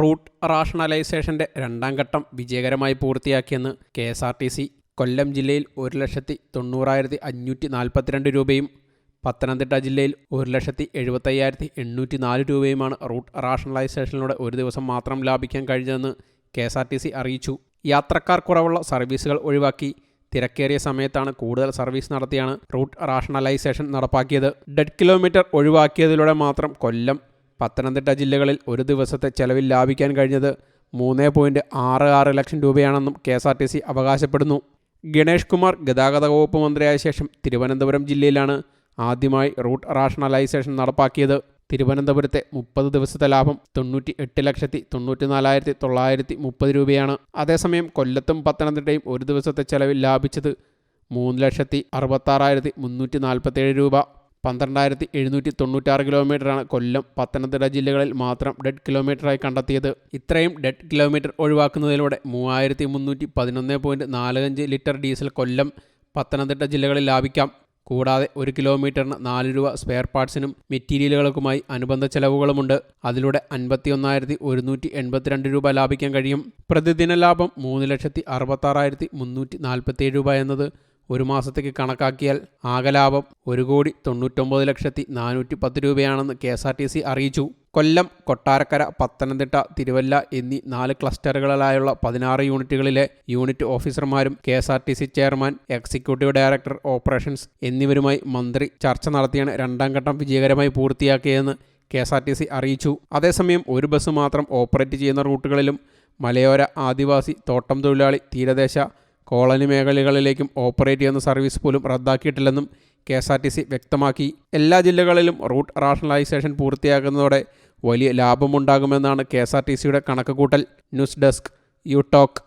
Root റാഷണലൈസേഷന്റെ രണ്ടാം ഘട്ടം വിജയകരമായി പൂർത്തിയാക്കിയെന്ന് K S R T C Kollam ജില്ലയിൽ ഒരു ലക്ഷത്തി തൊണ്ണൂറായിരത്തി അഞ്ഞൂറ്റി നാൽപ്പത്തിരണ്ട് രൂപയും പത്തനംതിട്ട ജില്ലയിൽ ഒരു ലക്ഷത്തി എഴുപത്തയ്യായിരത്തി എണ്ണൂറ്റി നാല് രൂപയുമാണ് റൂട്ട് റാഷണലൈസേഷനിലൂടെ ഒരു ദിവസം മാത്രം ലാഭിക്കാൻ കഴിഞ്ഞതെന്ന് K S R T C അറിയിച്ചു. യാത്രക്കാർ കുറവുള്ള സർവീസുകൾ ഒഴിവാക്കി തിരക്കേറിയ സമയത്താണ് കൂടുതൽ സർവീസ് നടത്തിയാണ് റൂട്ട് റാഷണലൈസേഷൻ നടപ്പാക്കിയത്. ഡെഡ് കിലോമീറ്റർ ഒഴിവാക്കിയതിലൂടെ മാത്രം കൊല്ലം പത്തനംതിട്ട ജില്ലകളിൽ ഒരു ദിവസത്തെ ചെലവിൽ ലാഭിക്കാൻ കഴിഞ്ഞത് മൂന്ന് പോയിന്റ് ആറ് ആറ് ലക്ഷം രൂപയാണെന്നും K S R T C അവകാശപ്പെടുന്നു. ഗണേഷ് കുമാർ ഗതാഗത വകുപ്പ് മന്ത്രിയായ ശേഷം തിരുവനന്തപുരം ജില്ലയിലാണ് ആദ്യമായി റൂട്ട് റാഷണലൈസേഷൻ നടപ്പാക്കിയത്. തിരുവനന്തപുരത്തെ മുപ്പത് ദിവസത്തെ ലാഭം തൊണ്ണൂറ്റി എട്ട് ലക്ഷത്തി തൊണ്ണൂറ്റി നാലായിരത്തി തൊള്ളായിരത്തി മുപ്പത് രൂപയാണ്. അതേസമയം കൊല്ലത്തും പത്തനംതിട്ടയും ഒരു ദിവസത്തെ ചെലവിൽ ലാഭിച്ചത് മൂന്ന് ലക്ഷത്തി അറുപത്താറായിരത്തി മുന്നൂറ്റി നാൽപ്പത്തേഴ് രൂപ. പന്ത്രണ്ടായിരത്തി എഴുന്നൂറ്റി തൊണ്ണൂറ്റാറ് കിലോമീറ്ററാണ് കൊല്ലം. പത്തനംതിട്ട ജില്ലകളിൽ മാത്രം ഡെഡ് കിലോമീറ്ററായി കണ്ടെത്തിയത്. ഇത്രയും ഡെഡ് കിലോമീറ്റർ ഒഴിവാക്കുന്നതിലൂടെ മൂവായിരത്തി മുന്നൂറ്റി പതിനൊന്ന് പോയിന്റ് നാലഞ്ച് ലിറ്റർ ഡീസൽ കൊല്ലം പത്തനംതിട്ട ജില്ലകളിൽ ലാഭിക്കാം. കൂടാതെ ഒരു കിലോമീറ്ററിന് നാല് രൂപ സ്പെയർ പാർട്സിനും മെറ്റീരിയലുകൾക്കുമായി അനുബന്ധ ചെലവുകളുമുണ്ട്. അതിലൂടെ അൻപത്തി ഒന്നായിരത്തി ഒരുന്നൂറ്റി എൺപത്തിരണ്ട് രൂപ ലാഭിക്കാൻ കഴിയും. പ്രതിദിന ലാഭം മൂന്ന് ലക്ഷത്തി അറുപത്താറായിരത്തി മുന്നൂറ്റി നാൽപ്പത്തേഴ് രൂപ എന്നത് ഒരു മാസത്തേക്ക് കണക്കാക്കിയാൽ ആകെ ലാഭം ഒരു കോടി തൊണ്ണൂറ്റൊമ്പത് ലക്ഷത്തി നാനൂറ്റി പത്ത് രൂപയാണെന്ന് K S R T C അറിയിച്ചു. കൊല്ലം കൊട്ടാരക്കര പത്തനംതിട്ട തിരുവല്ല എന്നീ നാല് ക്ലസ്റ്ററുകളിലായുള്ള പതിനാറ് യൂണിറ്റുകളിലെ unit ഓഫീസർമാരും K S R T C chairman executive director operations എന്നിവരുമായി മന്ത്രി ചർച്ച നടത്തിയാണ് രണ്ടാം ഘട്ടം വിജയകരമായി പൂർത്തിയാക്കിയതെന്ന് K S R T C അറിയിച്ചു. അതേസമയം ഒരു ബസ് മാത്രം ഓപ്പറേറ്റ് ചെയ്യുന്ന റൂട്ടുകളിലും മലയോര ആദിവാസി തോട്ടം തൊഴിലാളി തീരദേശ കോളനി മേഖലകളിലേക്കും ഓപ്പറേറ്റ് ചെയ്യുന്ന സർവീസ് പോലും റദ്ദാക്കിയിട്ടില്ലെന്നും K S R T C വ്യക്തമാക്കി. എല്ലാ ജില്ലകളിലും റൂട്ട് റാഷണലൈസേഷൻ പൂർത്തിയാക്കുന്നതോടെ വലിയ ലാഭമുണ്ടാകുമെന്നാണ് കെ എസ് ആർ ടി സിയുടെ കണക്കുകൂട്ടൽ. News desk U talk.